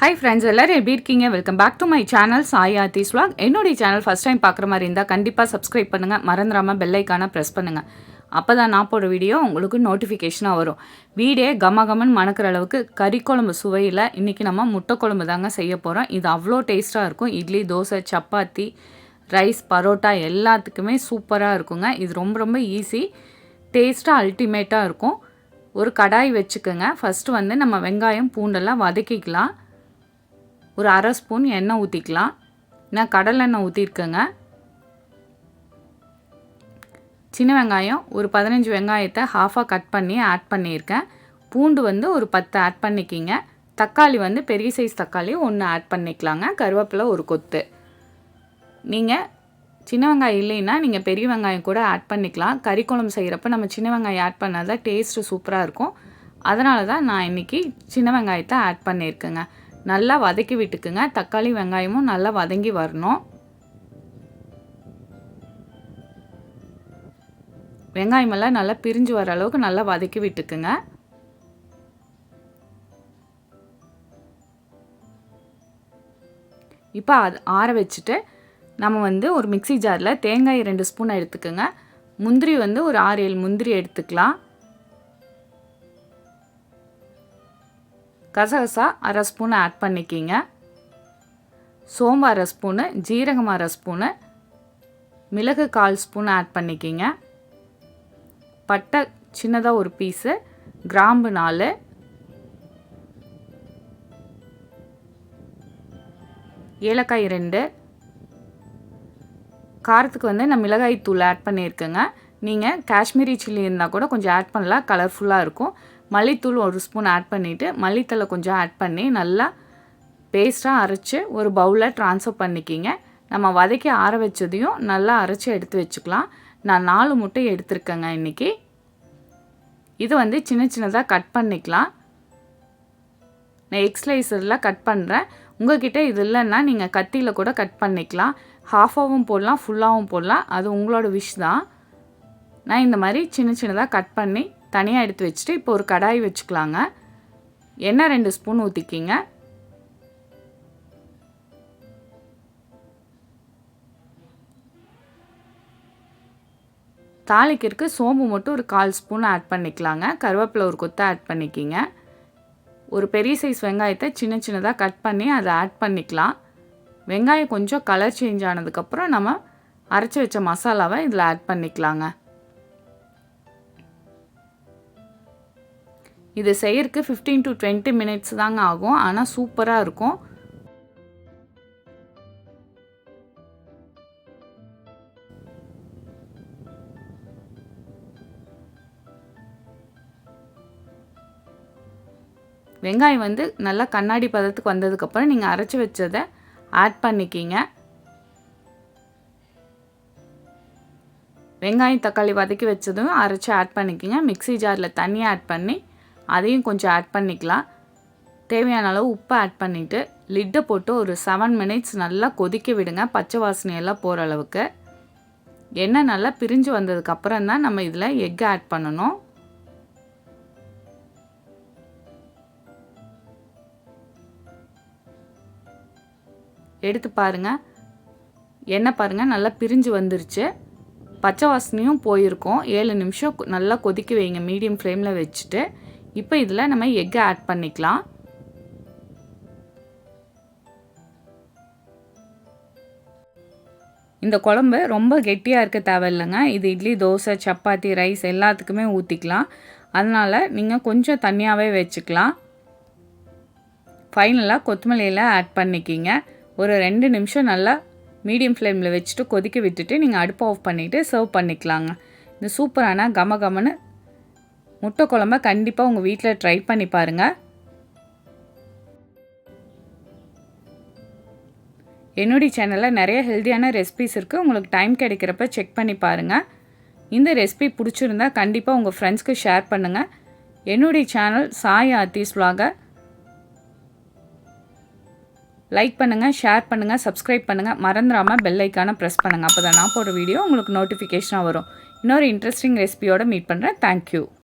Hi friends எல்லோரும் எப்படி இருக்கீங்க? Welcome back to my channel Sai Aarthi's vlog. என்னுடைய சேனல் ஃபஸ்ட் டைம் பார்க்குற மாதிரி இருந்தால் கண்டிப்பாக சப்ஸ்கிரைப் பண்ணுங்கள் மறந்துடாமல் பெல்லைக்கான ப்ரெஸ் பண்ணுங்கள் அப்போ தான் நான் போடுற வீடியோ உங்களுக்கு நோட்டிஃபிகேஷனாக வரும். வீடே கம கமன்னு மணக்கிற அளவுக்கு கறிக்குழம்பு சுவையில் இன்றைக்கி நம்ம முட்டை குழம்பு தாங்க செய்ய போகிறோம் இது அவ்வளோ டேஸ்ட்டாக இருக்கும். இட்லி தோசை சப்பாத்தி ரைஸ் பரோட்டா எல்லாத்துக்குமே சூப்பராக இருக்குங்க. இது ரொம்ப ரொம்ப ஈஸி டேஸ்ட்டாக அல்டிமேட்டாக இருக்கும். ஒரு கடாய் வச்சுக்கோங்க. ஃபஸ்ட்டு வந்து நம்ம வெங்காயம் பூண்டெல்லாம் வதக்கிக்கலாம். ஒரு அரை ஸ்பூன் எண்ணெய் ஊற்றிக்கலாம் நான் கடலெண்ணெய் ஊற்றிருக்கேங்க சின்ன வெங்காயம் ஒரு பதினஞ்சு வெங்காயத்தை ஹாஃபாக கட் பண்ணி ஆட் பண்ணியிருக்கேன். பூண்டு வந்து ஒரு பத்து ஆட் பண்ணிக்கிங்க. தக்காளி வந்து பெரிய சைஸ் தக்காளி ஒன்று ஆட் பண்ணிக்கலாங்க. கருவேப்பிலை ஒரு கொத்து. நீங்கள் சின்ன வெங்காயம் இல்லைன்னா நீங்கள் பெரிய வெங்காயம் கூட ஆட் பண்ணிக்கலாம். கறி குழம்பு செய்கிறப்ப நம்ம சின்ன வெங்காயம் ஆட் பண்ணால் தான் டேஸ்ட்டு சூப்பராக இருக்கும். அதனால தான் நான் இன்றைக்கி சின்ன வெங்காயத்தை ஆட் பண்ணியிருக்கேங்க. நல்லா வதக்கி விட்டுக்குங்க. தக்காளி வெங்காயமும் நல்லா வதங்கி வரணும். வெங்காயமெல்லாம் நல்லா பிரிஞ்சு வர அளவுக்கு நல்லா வதக்கி விட்டுக்குங்க. இப்போ அது ஆற வச்சுட்டு நம்ம வந்து ஒரு மிக்சி ஜாரில் தேங்காய் ரெண்டு ஸ்பூன் எடுத்துக்கோங்க. முந்திரி வந்து ஒரு ஆறு ஏழு முந்திரி எடுத்துக்கலாம். கசகசா அரை ஸ்பூன் ஆட் பண்ணிக்கிங்க. சோம்பு அரை ஸ்பூனு ஜீரகம் அரை ஸ்பூனு மிளகு கால் ஸ்பூன் ஆட் பண்ணிக்கிங்க. பட்டை சின்னதாக ஒரு பீஸு கிராம்பு நாலு. ஏலக்காய் ரெண்டு. காரத்துக்கு வந்து நான் மிளகாய் தூள் ஆட் பண்ணியிருக்கேங்க. நீங்கள் காஷ்மீரி சில்லி இருந்தால் கூட கொஞ்சம் ஆட் பண்ணலாம். கலர்ஃபுல்லாக இருக்கும். மல்லித்தூள் ஒரு ஸ்பூன் ஆட் பண்ணிவிட்டு மல்லித்தலை கொஞ்சம் ஆட் பண்ணி நல்லா பேஸ்ட்டாக அரைச்சி ஒரு பவுலில் ட்ரான்ஸ்ஃபர் பண்ணிக்கிங்க. நம்ம வதக்கி ஆற வச்சதையும் நல்லா அரைச்சி எடுத்து வச்சுக்கலாம். நான் நாலு முட்டை எடுத்திருக்கேங்க இன்றைக்கி இது வந்து சின்ன சின்னதாக கட் பண்ணிக்கலாம். நான் எக்ஸ்லைசரில் கட் பண்ணுறேன் உங்கள்கிட்ட இது இல்லைன்னா நீங்கள் கத்தியில் கூட கட் பண்ணிக்கலாம். ஹாஃபாகவும் போடலாம் ஃபுல்லாகவும் போடலாம். அது உங்களோட விஷ் தான். நான் இந்த மாதிரி சின்ன சின்னதாக கட் பண்ணி தனியாக எடுத்து வச்சுட்டு இப்போ ஒரு கடாய் வச்சுக்கலாங்க. எண்ணெய் ரெண்டு ஸ்பூன் ஊற்றிக்கிங்க தாளிக்கிறதுக்கு சோம்பு மட்டும் ஒரு கால் ஸ்பூன் ஆட் பண்ணிக்கலாங்க. கருவேப்பிலை ஒரு கொத்தை ஆட் பண்ணிக்கிங்க. ஒரு பெரிய சைஸ் வெங்காயத்தை சின்ன சின்னதாக கட் பண்ணி அதை ஆட் பண்ணிக்கலாம். வெங்காயம் கொஞ்சம் கலர் சேஞ்ச் ஆனதுக்கப்புறம் நம்ம அரைச்சி வச்ச மசாலாவை இதில் ஆட் பண்ணிக்கலாங்க. இது செய்யறதுக்கு ஃபிஃப்டீன் டு டுவெண்ட்டி மினிட்ஸ் தாங்க ஆகும். ஆனால் சூப்பராக இருக்கும். வெங்காயம் வந்து நல்லா கண்ணாடி பதத்துக்கு வந்ததுக்கப்புறம் நீங்கள் அரைச்சி வச்சதை ஆட் பண்ணிக்கிங்க. வெங்காயம் தக்காளி வதக்கி வச்சதும் அரைச்சி ஆட் பண்ணிக்கிங்க. மிக்சி ஜாரில் தண்ணி ஆட் பண்ணி அதையும் கொஞ்சம் ஆட் பண்ணிக்கலாம். தேவையான அளவு உப்பு ஆட் பண்ணிவிட்டு லிட்டை போட்டு ஒரு செவன் மினிட்ஸ் நல்லா கொதிக்க விடுங்க பச்சை வாசனையெல்லாம் போகிற அளவுக்கு. எண்ணெய் நல்லா பிரிஞ்சு வந்ததுக்கப்புறம் தான் நம்ம இதில் எக் ஆட் பண்ணணும். எடுத்து பாருங்கள் எண்ணெய் பாருங்கள் நல்லா பிரிஞ்சு வந்துருச்சு. பச்சை வாசனையும் போயிருக்கோம். ஏழு நிமிஷம் நல்லா கொதிக்க வைங்க மீடியம் ஃப்ளேமில் வச்சுட்டு. இப்போ இதில் நம்ம எக்கை ஆட் பண்ணிக்கலாம். இந்த குழம்பு ரொம்ப கெட்டியாக இருக்க தேவையில்லைங்க. இது இட்லி தோசை சப்பாத்தி ரைஸ் எல்லாத்துக்குமே ஊற்றிக்கலாம் அதனால் நீங்கள் கொஞ்சம் தனியாகவே வச்சுக்கலாம். ஃபைனலாக கொத்தமல்லியில் ஆட் பண்ணிக்கிங்க. ஒரு ரெண்டு நிமிஷம் நல்லா மீடியம் ஃப்ளேமில் வச்சுட்டு கொதிக்க விட்டுட்டு நீங்கள் அடுப்பு ஆஃப் பண்ணிவிட்டு சர்வ் பண்ணிக்கலாங்க. இந்த சூப்பரான கம கமன்னு முட்டை குழம்ப கண்டிப்பாக உங்கள் வீட்டில் ட்ரை பண்ணி பாருங்கள் என்னுடைய சேனலில் நிறைய ஹெல்த்தியான ரெசிபிஸ் இருக்குது உங்களுக்கு டைம் கிடைக்கிறப்ப செக் பண்ணி பாருங்கள் இந்த ரெசிபி பிடிச்சிருந்தா கண்டிப்பாக உங்கள் ஃப்ரெண்ட்ஸ்க்கு ஷேர் பண்ணுங்கள் என்னுடைய channel Sai Aarthi's vlog like பண்ணுங்கள் ஷேர் பண்ணுங்கள் சப்ஸ்கிரைப் பண்ணுங்கள் மறந்துடாமல் பெல் ஐக்கானை ப்ரெஸ் பண்ணுங்கள் அப்போ தான் நான் போடுற வீடியோ உங்களுக்கு நோட்டிஃபிகேஷனாக வரும். இன்னொரு இன்ட்ரெஸ்டிங் ரெசிபியோடு மீட் பண்ணுறேன் தேங்க்யூ